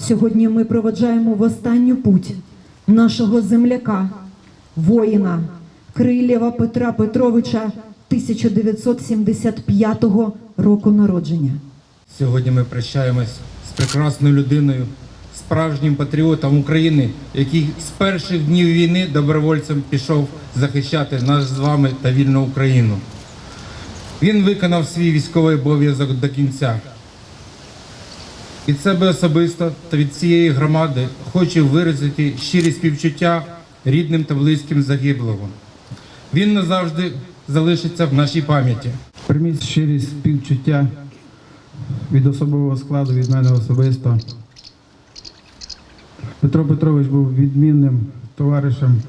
Сьогодні ми проведжаємо в останню путь нашого земляка, воїна Крилєва Петра Петровича 1975 року народження. Сьогодні ми прощаємось з прекрасною людиною, справжнім патріотом України, який з перших днів війни добровольцем пішов захищати нас з вами та вільну Україну. Він виконав свій військовий обов'язок до кінця. Від себе особисто та від цієї громади хочу виразити щирі співчуття рідним та близьким загиблого. Він назавжди залишиться в нашій пам'яті. Прийміть щирі співчуття від особового складу, від мене особисто. Петро Петрович був відмінним товаришем,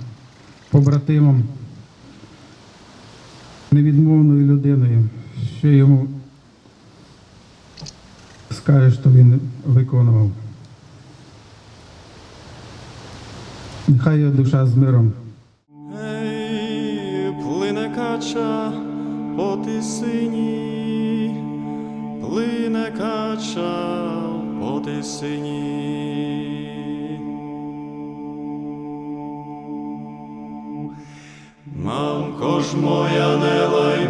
побратимом, невідмовною людиною. Що йому скажеш, то він виконував. Нехай його душа з миром. Ей, плине кача по тисині, плине кача по тисині. Мамко ж моя, не лай